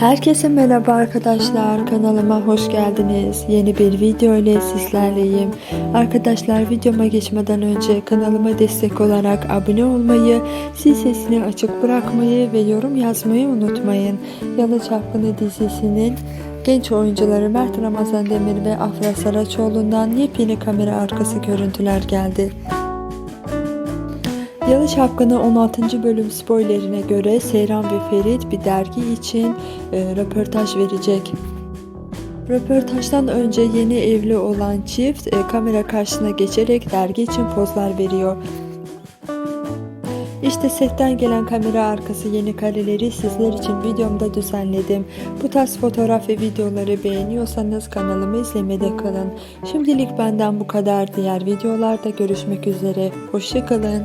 Herkese merhaba arkadaşlar kanalıma hoş geldiniz. Yeni bir video ile sizlerleyim. Arkadaşlar videoma geçmeden önce kanalıma destek olarak abone olmayı, zil sesini açık bırakmayı ve yorum yazmayı unutmayın. Yalı Çapkını dizisinin genç oyuncuları Mert Ramazan Demir ve Afra Saraçoğlu'ndan yepyeni kamera arkası görüntüler geldi. Yalı Çapkını 16. bölüm spoilerine göre Seyran ve Ferit bir dergi için e, röportaj verecek. Röportajdan önce yeni evli olan çift e, kamera karşısına geçerek dergi için pozlar veriyor. İşte setten gelen kamera arkası yeni kareleri sizler için videomda düzenledim. Bu tarz fotoğraf ve videoları beğeniyorsanız kanalımı izlemede kalın. Şimdilik benden bu kadar. Diğer videolarda görüşmek üzere. Hoşçakalın.